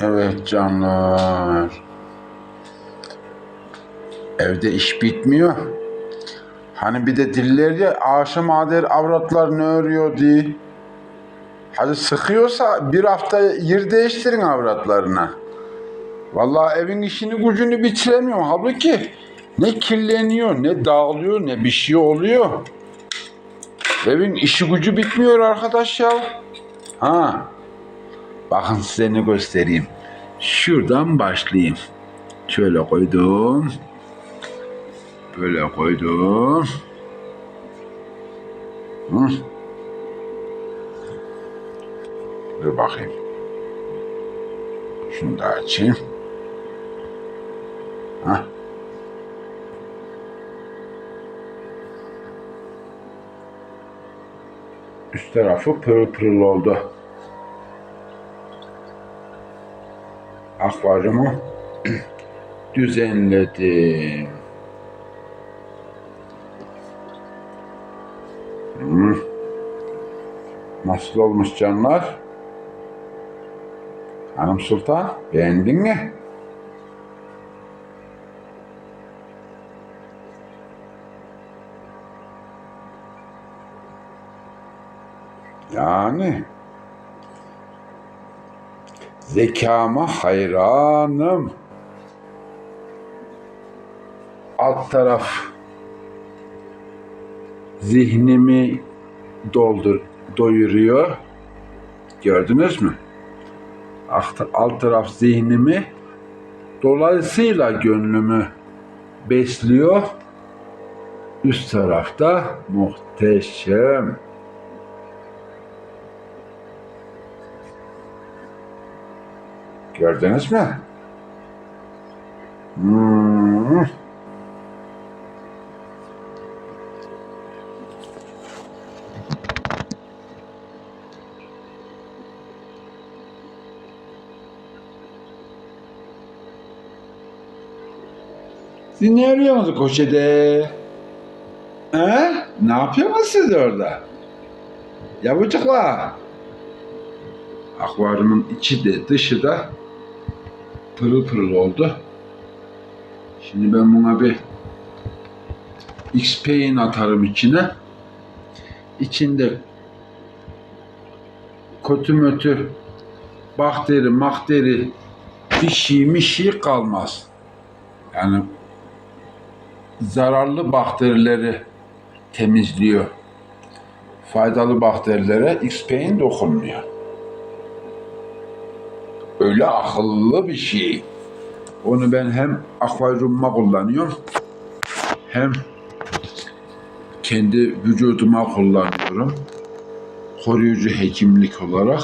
Evet canlar. Evde iş bitmiyor. Hani bir de diller ya aşım ader avratlar ne örüyor diye. Hadi sıkıyorsa bir hafta yer değiştirin avratlarına. Vallahi evin işini gücünü bitiremiyorum. Halbuki ne kirleniyor, ne dağılıyor, ne bir şey oluyor. Evin işi gücü bitmiyor arkadaş ya. Ha. Bakın size ne göstereyim. Şuradan başlayayım. Şöyle koydum. Böyle koydum. Hı. Dur bakayım. Şunu da açayım. Hah. Üst tarafı pırıl pırıl oldu. Akvaryumu düzenledim. Nasıl olmuş canlar? Hanım Sultan beğendin mi? Yani zekama hayranım. Alt taraf zihnimi doldur doyuruyor. Gördünüz mü? Alt, alt taraf zihnimi dolayısıyla gönlümü besliyor. Üst tarafta muhteşem. Gördünüz mü? Hmm. Siz ne arıyorsunuz köşede? He? Ne yapıyorsunuz siz orada? Yavrucuklar. Akvaryumun içi de dışı da pırıl pırıl oldu. Şimdi ben buna bir X-Pay'in atarım içine. İçinde kötü mötü bakteri makteri bir şey mi şey kalmaz. Yani zararlı bakterileri temizliyor. Faydalı bakterilere X-Pay'in dokunmuyor. Öyle akıllı bir şey. Onu ben hem akvaryumuma kullanıyorum hem kendi vücuduma kullanıyorum. Koruyucu hekimlik olarak.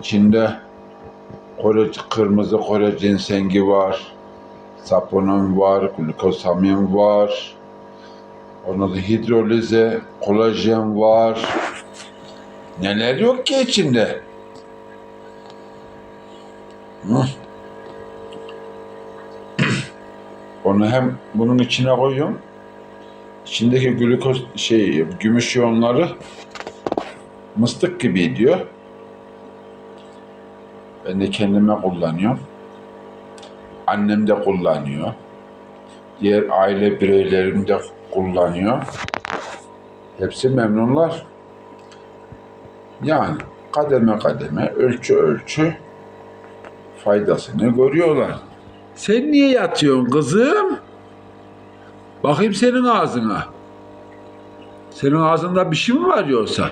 İçinde Kore, kırmızı Kore ginseng'i var. Saponin var, glukosamin var. Ondan da hidrolize, kolajen var. Neler yok ki içinde? Hı? Onu hem bunun içine koyuyorum. İçindeki glukoz şey gümüş iyonları mıstık gibi ediyor. Ben de kendime kullanıyorum. Annem de kullanıyor. Diğer aile bireylerim de kullanıyor. Hepsi memnunlar. Yani kademe kademe, ölçü ölçü faydasını görüyorlar. Sen niye yatıyorsun kızım? Bakayım senin ağzına. Senin ağzında bir şey mi var yoksa?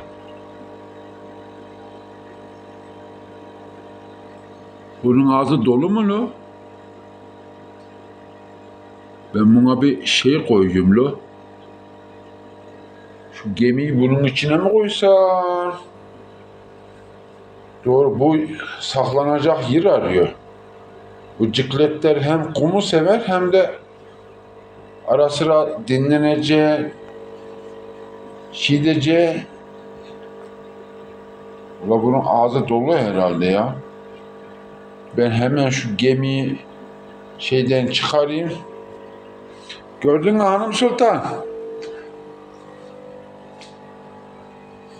Bunun ağzı dolu mu lo? Ben buna bir şey koyayım lo. Şu gemiyi bunun içine mi koysam? Doğru bu saklanacak yer arıyor. Bu cikletler hem kumu sever hem de ara sıra dinleneceği, şideceği. Ula bunun ağzı dolu herhalde ya. Ben hemen şu gemiyi şeyden çıkarayım. Gördün mü hanım sultan?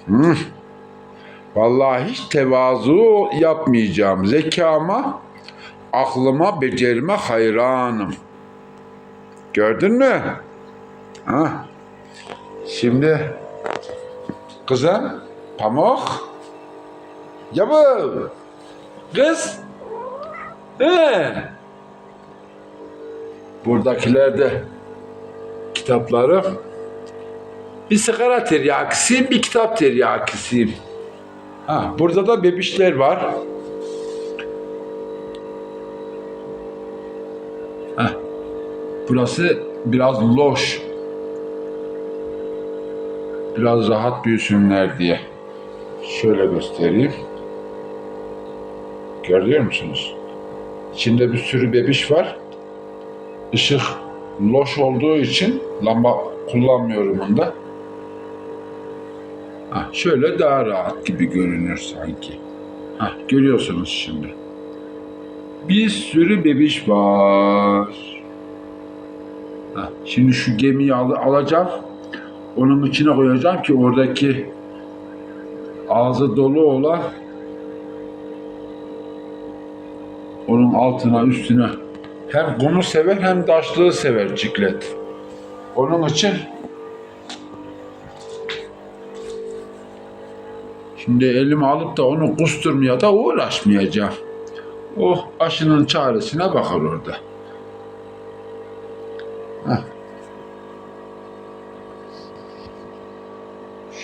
Hı. Vallahi hiç tevazu yapmayacağım. Zekama, aklıma, becerime hayranım. Gördün mü? Ha. Şimdi kızım pamuk ya bu kız he buradakiler de kitapları bir sigara tiryakisiyim bir kitap tiryakisiyim ha burada da bebişler var ha burası biraz loş biraz rahat büyüsünler diye. Şöyle göstereyim. Görüyor musunuz? İçinde bir sürü bebiş var. Işık loş olduğu için lamba kullanmıyorum bunda. Ha, şöyle daha rahat gibi görünüyor sanki. Ha, görüyorsunuz şimdi. Bir sürü bebiş var. Ha, şimdi şu gemiyi al- alacağım. Onun içine koyacağım ki oradaki ağzı dolu olan onun altına üstüne hem kumu sever hem taşlığı sever ciklet. Onun için şimdi elimi alıp da onu kusturmaya da uğraşmayacağım. O aşının çaresine bakar orada. Heh.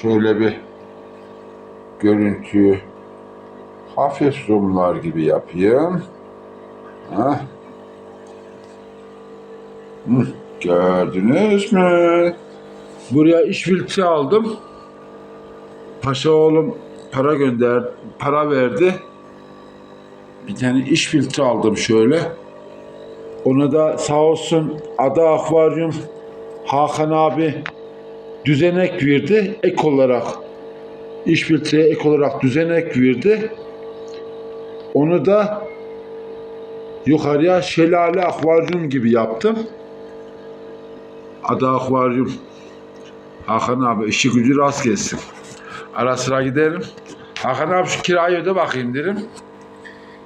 Şöyle bir görüntüyü hafif zoomlar gibi yapayım. Ha. Hı, Gördünüz mü? Buraya iş filtre aldım. Paşa oğlum para gönder, para verdi. Bir tane iş filtre aldım şöyle. Onu da sağ olsun Ada Akvaryum Hakan abi düzenek verdi ek olarak iş filtreye ek olarak düzenek verdi. Onu da yukarıya şelale akvaryum gibi yaptım. Ada akvaryum. Hakan abi işi gücü rast gelsin. Ara sıra giderim. Hakan abi şu kirayı öde bakayım derim.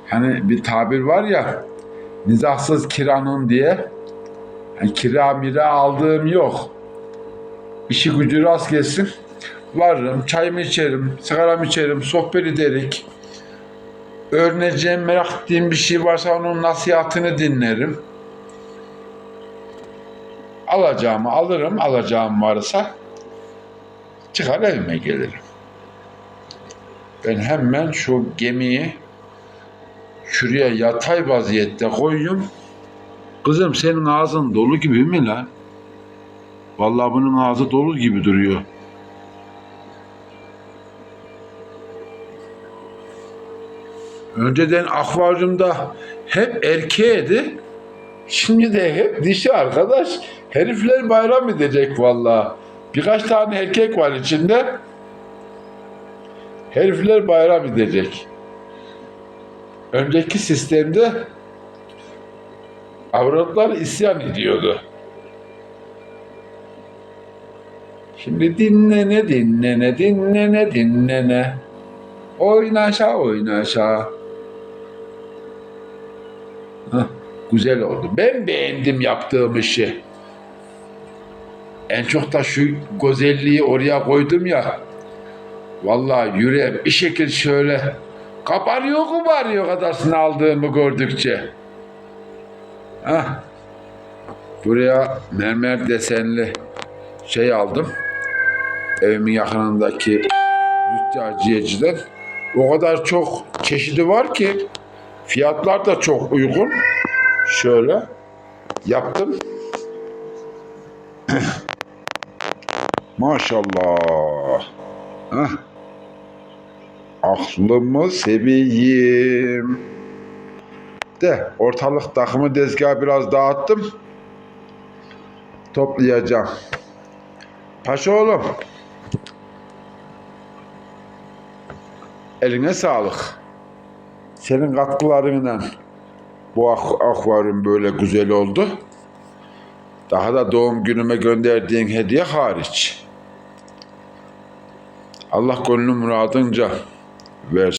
Hani bir tabir var ya nizahsız kiranın diye. Yani kira mira aldığım yok. İşi gücü rast gelsin. Varırım, çayımı içerim, sigaramı içerim, sohbet ederik. Öğreneceğim, merak ettiğim bir şey varsa onun nasihatini dinlerim. Alacağımı alırım, alacağım varsa çıkar evime gelirim. Ben hemen şu gemiyi şuraya yatay vaziyette koyuyorum. Kızım senin ağzın dolu gibi mi lan? Vallahi bunun ağzı dolu gibi duruyor. Önceden akvaryumda hep erkeğiydi. Şimdi de hep dişi arkadaş. Herifler bayram edecek vallahi. Birkaç tane erkek var içinde. Herifler bayram edecek. Önceki sistemde avratlar isyan ediyordu. Şimdi dinlene dinlene dinlene dinlene. Oynaşa oynaşa. Hah, güzel oldu. Ben beğendim yaptığım işi. En çok da şu güzelliği oraya koydum ya. Vallahi yüreğim bir şekil şöyle kabarıyor kubarıyor kadarsını aldığımı gördükçe. Hah. Buraya mermer desenli şey aldım. Evimin yakınındaki züccaciyeciden. O kadar çok çeşidi var ki fiyatlar da çok uygun. Şöyle yaptım. Maşallah. Hah. Aklımı seveyim. De ortalık takımı tezgahı biraz dağıttım. Toplayacağım. Paşa oğlum. Eline sağlık. Senin katkılarınla bu ak- akvaryum böyle güzel oldu. Daha da doğum günüme gönderdiğin hediye hariç. Allah gönlün muradınca Ver